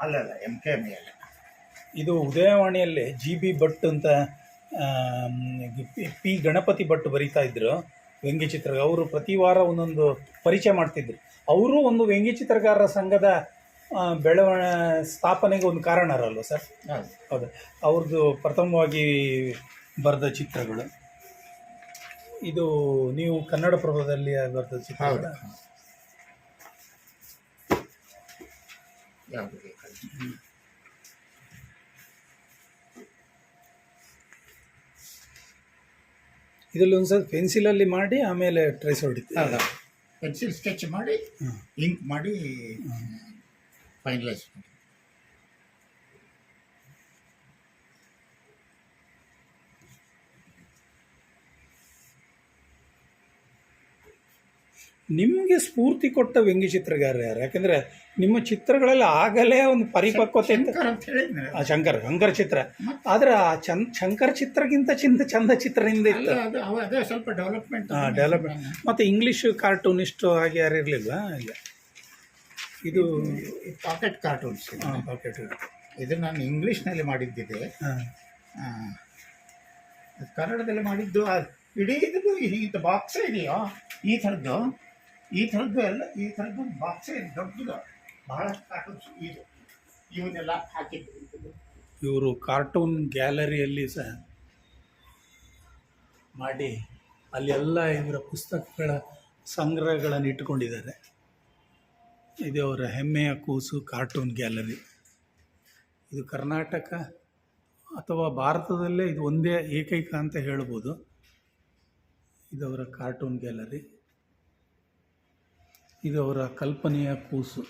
ಅಲ್ಲಲ್ಲ M K M L ಇದು ಉದಯವಾಣಿಯಲ್ಲಿ G B Bhat ಅಂತ ಪಿ- ಗಣಪತಿ ಭಟ್ ಬರೀತಾ ಇದ್ರು ವ್ಯಂಗ್ಯಚಿತ್ರ ಅವರು ಪ್ರತಿ ವಾರ ಒಂದೊಂದು ಪರಿಚಯ ಮಾಡ್ತಿದ್ರು. ಅವರು ಒಂದು ವ್ಯಂಗ್ಯಚಿತ್ರಕಾರರ ಸಂಘದ ಬೆಳವಣ ಸ್ಥಾಪನೆಗೆ ಒಂದು ಕಾರಣರಲ್ವ ಸರ್ ಹೌದು. ಹೌದು. ಅವ್ರದ್ದು ಪ್ರಥಮವಾಗಿ ಬರೆದ ಚಿತ್ರಗಳು. ಇದು ನೀವು ಕನ್ನಡ ಪ್ರಭದಲ್ಲಿ ಬರೆದ ಚಿತ್ರ ಯಾವುದು ಬೇಕಲ್ಲ ಇದರಲ್ಲಿ ಸಲ ಪೆನ್ಸಿಲಲ್ಲಿ ಮಾಡಿ ಆಮೇಲೆ ಟ್ರೇಸ್ ಹೊಡಿತೀವಿ ಹೌದಾ ಪೆನ್ಸಿಲ್ ಸ್ಕೆಚ್ ಮಾಡಿ. ಇಂಕ್ ಮಾಡಿ ಫೈನಲೈಸ್ ಮಾಡಿ ನಿಮಗೆ ಸ್ಫೂರ್ತಿ ಕೊಟ್ಟ ವ್ಯಂಗ್ಯಚಿತ್ರಗಾರ ಯಾರು? ಯಾಕಂದರೆ ನಿಮ್ಮ ಚಿತ್ರಗಳಲ್ಲಿ ಆಗಲೇ ಒಂದು ಪರಿಪಕ್ವತೆ ಅಂತ ಆ ಶಂಕರ್ ಶಂಕರ್ ಚಿತ್ರ. ಆದರೆ ಆ ಚಂದ್ ಶಂಕರ್ ಚಿತ್ರಕ್ಕಿಂತ ಚಿಂತ ಚಂದ ಚಿತ್ರ ಹಿಂದೆ ಇತ್ತು. ಅದು ಅವ- ಅದೇ ಸ್ವಲ್ಪ ಡೆವಲಪ್ಮೆಂಟ್ ಡೆವಲಪ್ಮೆಂಟ್ ಮತ್ತೆ ಇಂಗ್ಲಿಷ್ ಕಾರ್ಟೂನಿಸ್ಟು ಹಾಗೆ ಯಾರು ಇರಲಿಲ್ಲ ಇಲ್ಲ. ಇದು ಪಾಕೆಟ್ ಕಾರ್ಟೂನ್ಸ್ ಪಾಕೆಟ್ ಇದು ನಾನು ಇಂಗ್ಲೀಷ್ನಲ್ಲಿ ಮಾಡಿದ್ದಿದೆ. ಹಾಂ ಕನ್ನಡದಲ್ಲಿ ಮಾಡಿದ್ದು ಇಡೀ ಇದು ಇಂಥ ಬಾಕ್ಸೇ ಇದೆಯೋ ಈ ಥರದ್ದು. ಈ ಥರದ್ದು ಎಲ್ಲ ಈ ಥರದ್ದು ಬಾಕ್ಸೇ ದೊಡ್ಡದು ಬಹಳ ಕಾರ್ಟೂನ್ಸ್ ಇದು. ಇವನ್ನೆಲ್ಲ ಹಾಕಿದ್ದು ಇವರು ಕಾರ್ಟೂನ್ ಗ್ಯಾಲರಿಯಲ್ಲಿ ಸಹ ಮಾಡಿ, ಅಲ್ಲೆಲ್ಲ ಇವರ ಪುಸ್ತಕಗಳ ಸಂಗ್ರಹಗಳನ್ನು ಇಟ್ಟುಕೊಂಡಿದ್ದಾರೆ. ಇದು ಅವರ ಹೆಮ್ಮೆಯ ಕೂಸು ಕಾರ್ಟೂನ್ ಗ್ಯಾಲರಿ ಇದು ಕರ್ನಾಟಕ ಅಥವಾ ಭಾರತದಲ್ಲೇ ಇದು ಒಂದೇ ಏಕೈಕ ಅಂತ ಹೇಳ್ಬೋದು. ಇದು ಅವರ ಕಾರ್ಟೂನ್ ಗ್ಯಾಲರಿ ಇದು ಅವರ ಕಲ್ಪನೆಯ ಕೂಸು.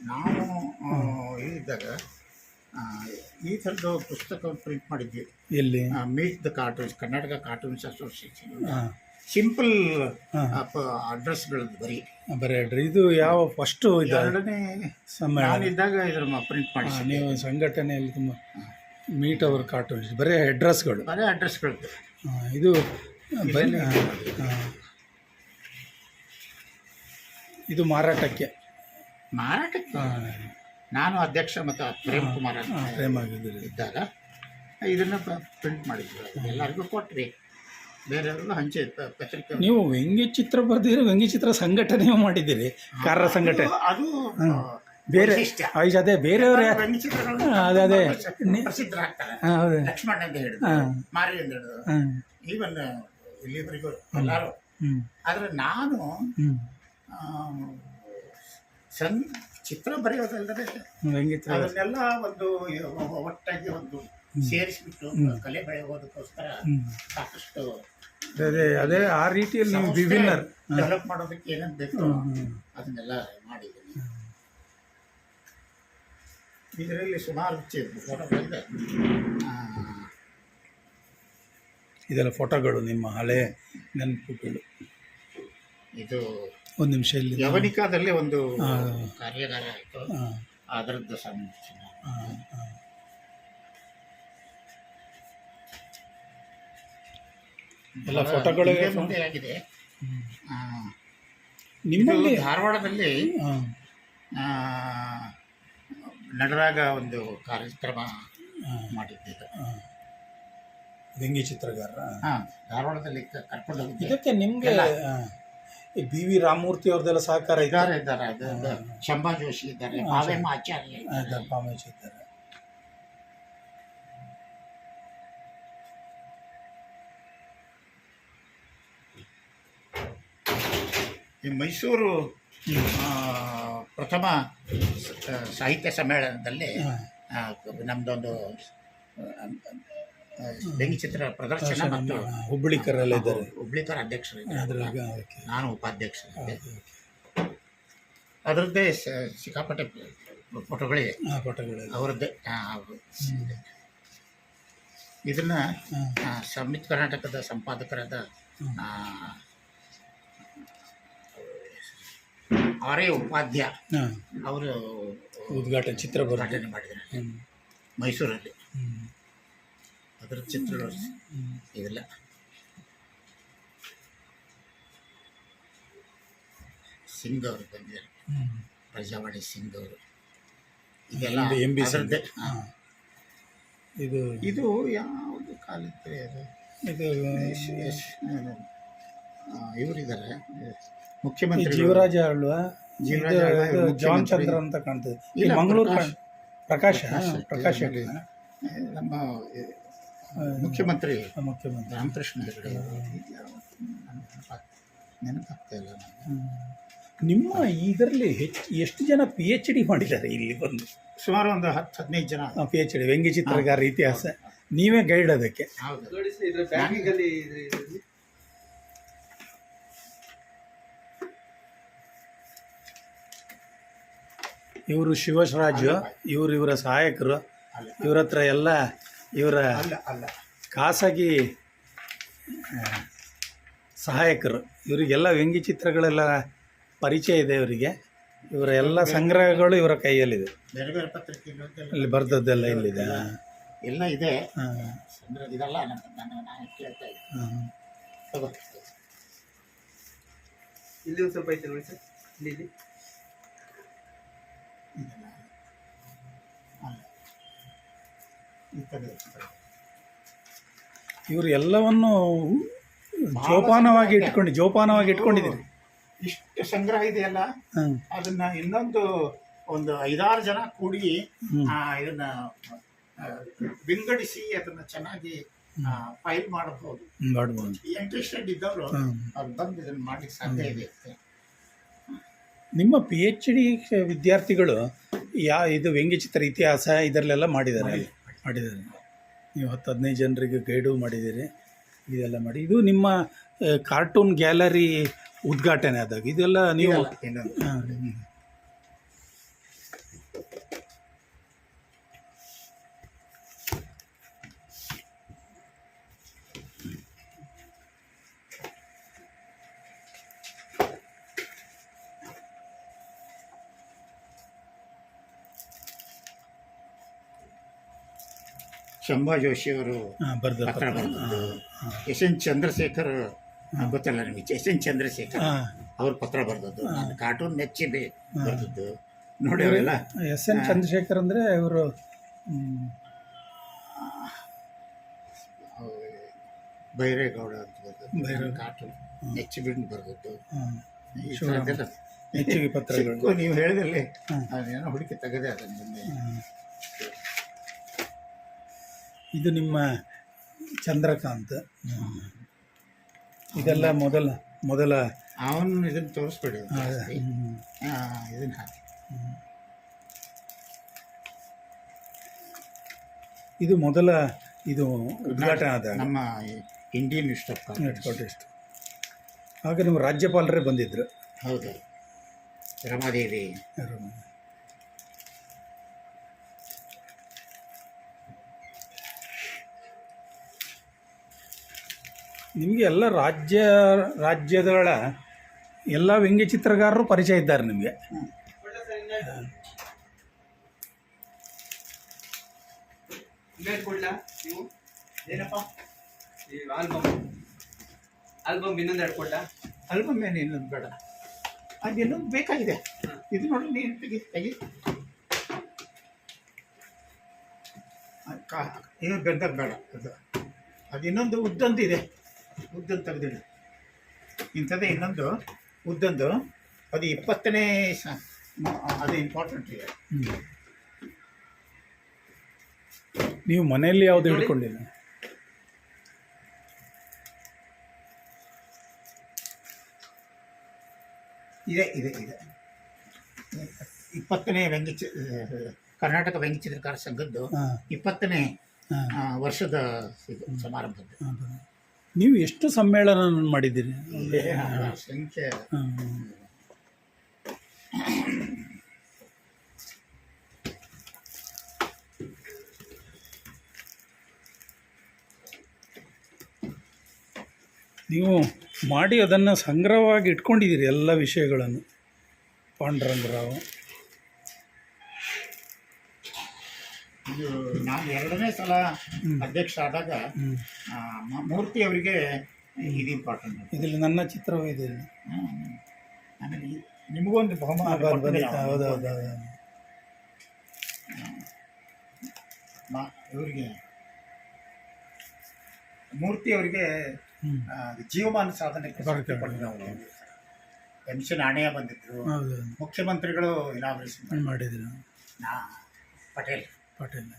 ನಾನು ಆ, ಇದ್ದಾಗ ಈ ಥರದ ಪುಸ್ತಕ ಪ್ರಿಂಟ್ ಮಾಡಿದ್ವಿ. ಎಲ್ಲಿ? Meet the cartoons Karnataka cartoons association. Simple ಹಾಂ. ಅಡ್ರೆಸ್ಗಳದ್ದು ಬರೀ. ಬರೀ ಅಡ್ರಿ ಇದು ಯಾವ ಫಸ್ಟು ಎರಡನೇ ಸಮಯ. ನಾನಿದ್ದಾಗ ಇದ್ರ ಪ್ರಿಂಟ್ ಮಾಡಿ ನೀವು ಸಂಘಟನೆಯಲ್ಲಿ ತುಂಬ ಮೀಟ್ ಅವರ್ ಕಾರ್ಟೂನ್ಸ್ ಬರೀ ಅಡ್ರೆಸ್ಗಳು ಅದೇ ಅಡ್ರೆಸ್ಗಳದ್ದು ಹಾ, ಇದು ಬನ್ನಿ. ಇದು ಮಾರಾಟಕ್ಕೆ. ಮಾರಾಟಕ್ಕೆ? ನಾನು ಅಧ್ಯಕ್ಷ ಮತ್ತು ಪ್ರೇಮ್ ಕುಮಾರ್ ಪ್ರೇಮ್ ಆಗಿದ್ದರು ಪ್ರೇಮ ಆಗಿದ್ದೀರಿ. ಇದ್ದಾಗ ಇದನ್ನು ಪ್ರಿಂಟ್ ಮಾಡಿದ್ರು. ಎಲ್ಲರಿಗೂ ಕೊಟ್ರಿ. ಬೇರೆಯವ್ರಿಗೂ ಹಂಚಿ ಪತ್ರಿಕೆ ನೀವು ವ್ಯಂಗ್ಯ ಚಿತ್ರ ಬರೆದಿದ್ರೆ ವ್ಯಂಗ್ಯ ಚಿತ್ರ ಸಂಘಟನೆ ಮಾಡಿದ್ದೀರಿ ಕಾರ್ಯ ಸಂಘಟನೆ. ಅದು ಬೇರೆ ವೈಶಿಷ್ಟ್ಯ. ಆಯ್ತು ಅದೇ ಬೇರೆಯವ್ರ ವ್ಯಂಗ್ಯಚಿತ್ರಗಳು ಹಾ, ಅದೇ ಅದೇ. ಚಿತ್ರ ಪ್ರಸಿದ್ಧರಾಗ್ತಾರೆ ಹಾಂ ಹೌದು. ಲಕ್ಷ್ಮಣ ಅಂತ ಹೇಳಿದ್ರು ಹಾ. ಮಾರಿ ಅಂತ ಹೇಳಿದ್ರು ಹಾಂ. ಈವನ್ ಇಲ್ಲಿವರೆಗೂ ಎಲ್ಲರೂ. ಆದರೆ ನಾನು ಸಂ ಚಿತ್ರ ಬರೆಯೋದಲ್ಲದೆ ಅದನ್ನೆಲ್ಲ ಒಂದು ಒಟ್ಟಾಗಿ ಒಂದು ಸೇರಿಸಿಬಿಟ್ಟು ಕಲೆ ಬೆಳೆಯೋದಕ್ಕೋಸ್ಕರ ಸಾಕಷ್ಟು ಅದೇ ಅದೇ ಆ ರೀತಿಯಲ್ಲಿ ನೀವು ವಿಭಿನ್ನರ್. ಡೆವಲಪ್ ಮಾಡೋದಕ್ಕೆ ಏನೇನು ಬೇಕು ಅದನ್ನೆಲ್ಲ ಮಾಡಿದ್ದೀನಿ. ಇದರಲ್ಲಿ ಸುಮಾರು ಫೋಟೋಗಳಿದೆ ಇದೆಲ್ಲ ಫೋಟೋಗಳು ನಿಮ್ಮ ಹಳೆ ನೆನಪುಗಳು. ಇದು ಒಂದು ನಿಮಿಷ ಇಲ್ಲಿ ಯವನಿಕಾದಲ್ಲಿ ಒಂದು. ಕಾರ್ಯಾಗಾರ ಆಯಿತು. ಅದರದ್ದು ಸಂಬಂಧಿಸಿದ. ಎಲ್ಲ ಫೋಟೋಗಳು ಆಗಿದೆ. ನಿಮ್ಮಲ್ಲಿ ಧಾರವಾಡದಲ್ಲಿ ನಡೆದಾಗ ಒಂದು ಕಾರ್ಯಕ್ರಮ ಮಾಡಿದ್ದಿದ್ದು ವ್ಯಂಗ್ಯ ಚಿತ್ರಗಾರ. ಹಾಂ ಧಾರವಾಡದಲ್ಲಿ ಕ- ಕರ್ಕೊಂಡು ಹೋಗಿದ್ದೆ. ಇದಕ್ಕೆ ನಿಮಗೆ ಬಿ ವಿ ರಾಮಮೂರ್ತಿ ಅವ್ರದ್ದೆಲ್ಲ ಸಹಕಾರ ಇದ್ದಾರೆ ಇದ್ದಾರೆ ಇದ್ದಾರೆ. ಅದು- ಅದು ಶಂಭಾ ಜೋಶಿ ಇದ್ದಾರೆ ಭಾವೇಮ ಆಚಾರ್ಯ ಇದ್ದಾರೆ. ಇದ್ದಾರೆ. ಈ ಮೈಸೂರು ಆ, ಪ್ರಥಮ ಸಾಹಿತ್ಯ ಸಮ್ಮೇಳನದಲ್ಲಿ ನಮ್ಮದೊಂದು ಚಿತ್ರ ಪ್ರದರ್ಶನ ಮತ್ತು ಹುಬ್ಬಳ್ಳಿಕರಲ್ಲ ಇದ್ದಾರೆ. ಹುಬ್ಳಿಕರ್ ಅಧ್ಯಕ್ಷರು ನಾನು ಉಪಾಧ್ಯಕ್ಷ. ಅದರದ್ದೇ ಸಿಕ್ಕಾಪಟ್ಟೆ ಫೋಟೋಗಳಿವೆ ಫೋಟೋಗಳು. ಅವರದ್ದೇ ಇದನ್ನ ಸಂಯುಕ್ತ ಕರ್ನಾಟಕದ ಸಂಪಾದಕರಾದ ಅವರೇ ಉಪಾಧ್ಯ. ಅವರು ಉದ್ಘಾಟನೆ ಚಿತ್ರ ಉದ್ಘಾಟನೆ ಮಾಡಿದ್ದಾರೆ. ಮೈಸೂರಲ್ಲಿ. ಅದರ ಚಿತ್ರ ಇದೆಲ್ಲ ಸಿಂಗ್ ಅವರು ಬಂದಿದ್ದಾರೆ ಪ್ರಜಾವಾಣಿ ಸಿಂಗ್ ಅವರು. ಇದೆಲ್ಲ ಎಂ ಬಿ ಸಂತೆ ಇದು ಇದು ಯಾವುದು ಕಾಲಿತ್ತು ಅದು? ಇದು ಇವರಿದ್ದಾರೆ ಮುಖ್ಯಮಂತ್ರಿ ಜೀವರಾಜ ಅಲ್ವಾ, ಜಾನ್ ಚಂದ್ರ ಅಂತ ಕಾಣ್ತದೆ. ಇಲ್ಲ, ಮಂಗಳೂರು ಪ್ರಕಾಶ್. ಪ್ರಕಾಶ ನಮ್ಮ ಮುಖ್ಯಮಂತ್ರಿ. ಮುಖ್ಯಮಂತ್ರಿ. ರಾಮಕೃಷ್ಣ ಹೆಗಡೆ ನೆನಪಾಗ್ತಾ ಇಲ್ಲ. ನಿಮ್ಮ ಇದರಲ್ಲಿ ಹೆಚ್ಚು ಎಷ್ಟು ಜನ ಪಿ ಎಚ್ ಡಿ ಮಾಡಿದ್ದಾರೆ ಇಲ್ಲಿ ಬಂದು? ಸುಮಾರು ಒಂದು ಹತ್ತು ಹದಿನೈದು ಜನ. ಪಿ ಎಚ್ ಡಿ ವ್ಯಂಗ್ಯ ಚಿತ್ರಗಾರ ಇತಿಹಾಸ. ನೀವೇ ಗೈಡ್ ಅದಕ್ಕೆ ಹೌದು ನೋಡಿ ಸರ್ ಇದ್ರ ಬ್ಯಾಗಿಂಗ್ ಅಲ್ಲಿ ಇದ್ರ ಇದ್ರಲ್ಲಿ ಇವರು ಶಿವಶರಾಜು ಇವರು ಇವರ ಸಹಾಯಕರು ಇವ್ರ ಹತ್ರ ಎಲ್ಲ ಇವರ ಖಾಸಗಿ ಸಹಾಯಕರು. ಇವರಿಗೆಲ್ಲ ವ್ಯಂಗ್ಯ ಚಿತ್ರಗಳೆಲ್ಲ ಪರಿಚಯ ಇದೆ ಇವರಿಗೆ. ಇವರ ಎಲ್ಲ ಸಂಗ್ರಹಗಳು ಇವರ ಕೈಯಲ್ಲಿದೆ. ಬೇರೆ ಬೇರೆ ಪತ್ರಿಕೆಗಳು ಇಲ್ಲಿ ಬರ್ದದ್ದೆಲ್ಲ ಇಲ್ಲಿದೆ. ಎಲ್ಲ ಇದೆ. ಇದೆಲ್ಲ ಕೇಳ್ತಾ. ಇಲ್ಲಿ ಒಂದು ಸ್ವಲ್ಪ ಐತೆ ನೋಡಿ ಸರ್. ಇಲ್ಲಿ. ಈ. ಇವರು ಎಲ್ಲವನ್ನು ಜೋಪಾನವಾಗಿ ಇಟ್ಕೊಂಡು ಜೋಪಾನವಾಗಿ ಇಟ್ಕೊಂಡಿದ್ದೀರಿ. ಇಷ್ಟು ಸಂಗ್ರಹ ಇದೆಯಲ್ಲ ಅದನ್ನ ಇನ್ನೊಂದು ಒಂದು ಐದಾರು ಜನ ಕೂಡಿ ಇದನ್ನ ವಿಂಗಡಿಸಿ ಅದನ್ನ ಚೆನ್ನಾಗಿ ಫೈಲ್ ಮಾಡಬಹುದು. ಇಂಟ್ರೆಸ್ಟೆಡ್ ಇದ್ದವರು ಅದು ಅವ್ರು ಬಂದು ಇದನ್ನ ಮಾಡ್ಲಿಕ್ಕೆ ಸಾಧ್ಯ ಇದೆ ನಿಮ್ಮ ಪಿ ಎಚ್ ಡಿ ವಿದ್ಯಾರ್ಥಿಗಳು ಯಾ ಇದು ವ್ಯಂಗ್ಯಚಿತ್ರ ಇತಿಹಾಸ ಇದರಲ್ಲೆಲ್ಲ ಮಾಡಿದ್ದಾರೆ. ಮಾಡಿದ್ದಾರೆ ನೀವು ಹತ್ತು ಹದಿನೈದು ಜನರಿಗೆ ಗೈಡು ಮಾಡಿದ್ದೀರಿ ಇದೆಲ್ಲ ಮಾಡಿ. ಇದು ನಿಮ್ಮ ಕಾರ್ಟೂನ್ ಗ್ಯಾಲರಿ ಉದ್ಘಾಟನೆ ಆದಾಗ. ಇದೆಲ್ಲ ನೀವು ಹಾಂ, ಶಂಭಾ ಜೋಶಿ ಅವರು ಬರ್ದ ಪತ್ರ ಬರೆದದ್ದು ಎಸ್ ಎನ್ ಚಂದ್ರಶೇಖರ್ ಗೊತ್ತಲ್ಲ ನಿಮಗೆ ಎಸ್ ಎನ್ ಚಂದ್ರಶೇಖರ್ ಅವ್ರ ಪತ್ರ ಬರ್ದದ್ದು. ನಾನು ಕಾರ್ಟೂನ್ ನೆಚ್ಚಿದೆ ಬರೆದದ್ದು. ನೋಡಿ ಅವೆಲ್ಲ ಎಸ್ ಎನ್ ಚಂದ್ರಶೇಖರ್ ಅಂದರೆ ಇವರು ಬೈರೇಗೌಡ ಅಂತ ಬರೆದದ್ದು. ಬೈರೇಗೌಡ. ಕಾರ್ಟೂನ್ ನೆಚ್ಚಿ ಬಿಟ್ಟು ಬರೆದದ್ದು. ನೆಚ್ಚಿಗೆ ಪತ್ರಗಳು. ನೀವು ಹೇಳಿದಲ್ಲಿ. ಅದೇನೋ ಹುಡುಕಿ ತೆಗೆದೆ ಅದನ್ನು ಮುಂದೆ ಹಾಂ. ಇದು ನಿಮ್ಮ ಚಂದ್ರಕಾಂತ್ ಇದೆಲ್ಲ ಮೊದಲ ಮೊದಲ. ಅವನು ಇದನ್ನು ತೋರಿಸ್ಬೇಡಿ. ಇದನ್ನ ಹಾಕಿ. ಇದು ಮೊದಲ ಇದು ಉದ್ಘಾಟನೆ ಆದ ನಮ್ಮ ಇಂಡಿಯನ್ ಇನ್ಸ್ಟಿಟ್ಯೂಟ್ ಹಾಗೆ ಆಗ ನೀವು ರಾಜ್ಯಪಾಲರೇ ಬಂದಿದ್ದರು ಹೌದು. ರಮಾದೇವಿ. ನಿಮಗೆ ಎಲ್ಲ ರಾಜ್ಯ ರಾಜ್ಯಗಳ ಎಲ್ಲ ವ್ಯಂಗ್ಯ ಚಿತ್ರಗಾರರು ಪರಿಚಯ ಇದ್ದಾರೆ ನಿಮಗೆ. ಒಳ್ಳೆ ಸರ್ ಇನ್ನೆರಡು ಇನ್ನೆರಡು ಕೊಡ್ಲಾ ನೀವು. ಏನಪ್ಪ? ಈ ಆಲ್ಬಮ್ ಆಲ್ಬಮ್ ಇನ್ನೊಂದು ಎರಡು ಕೊಡ್ಲಾ ಆಲ್ಬಮ್ ಏನು ಇನ್ನೊಂದು ಬೇಡ. ಅದು ಇನ್ನೊಂದು ಬೇಕಾಗಿದೆ. ಇದು ನೋಡಿ ನೀನು ತೆಗಿ ತೆಗಿ. ಏನು ಬೆಂದಾಗ ಬೇಡ ಅದು. ಅದು ಇನ್ನೊಂದು ಉದ್ದಂದು ಇದೆ ಉದ್ದಂದು ತೆಗೆದಿಡು. ಇಂಥದ್ದೇ ಇನ್ನೊಂದು ಉದ್ದಂದು. ಅದು ಇಪ್ಪತ್ತನೇ ಸ ಅದು ಇಂಪಾರ್ಟೆಂಟ್ ಇದೆ ನೀವು ಮನೆಯಲ್ಲಿ ಯಾವುದು ಹಿಡ್ಕೊಂಡಿಲ್ಲ? ಇದೆ ಇದೆ ಇದೆ. ಇಪ್ಪತ್ತನೇ ವ್ಯಂಗ್ಯ ಕರ್ನಾಟಕ ವ್ಯಂಗ್ಯ ಚಿತ್ರಕಾರ ಸಂಘದ್ದು ಇಪ್ಪತ್ತನೇ ವರ್ಷದ ಇದು ಸಮಾರಂಭದ್ದು. ನೀವು ಎಷ್ಟು ಸಮ್ಮೇಳನ ಮಾಡಿದ್ದೀರಿ? ಸಂಖ್ಯೆ. ನೀವು ಮಾಡಿ ಅದನ್ನು ಸಂಗ್ರಹವಾಗಿ ಇಟ್ಕೊಂಡಿದ್ದೀರಿ ಎಲ್ಲ ವಿಷಯಗಳನ್ನು. ಪಾಂಡುರಂಗರಾವ್. ಇದು ನಾನು ಎರಡನೇ ಸಲ ಅಧ್ಯಕ್ಷ ಆದಾಗ ಮೂರ್ತಿ ಅವರಿಗೆ ಇದು ಇಂಪಾರ್ಟೆಂಟ್ ಇದರಲ್ಲಿ ನನ್ನ ಚಿತ್ರವೂ ಇದೆ. ಆಮೇಲೆ ನಿಮಗೊಂದು ಬಹುಮಾನ ಕೊಟ್ಟಿದ್ದೀವಿ ಬಂದಿತ್ತು. ಹೌದು ಹೌದು ಹೌದು ಮಾ ಇವರಿಗೆ ಮೂರ್ತಿ ಅವರಿಗೆ ಜೀವಮಾನ ಸಾಧನೆ. ಪೆನ್ಷನ್ ನಾಣ್ಯ ಬಂದಿದ್ರು. ಮುಖ್ಯಮಂತ್ರಿಗಳು ಇನಾಗ್ರೇಷನ್ ಮಾಡಿದ್ರು. ನಾ ಪಟೇಲ್. ಪಾಟೀಲ್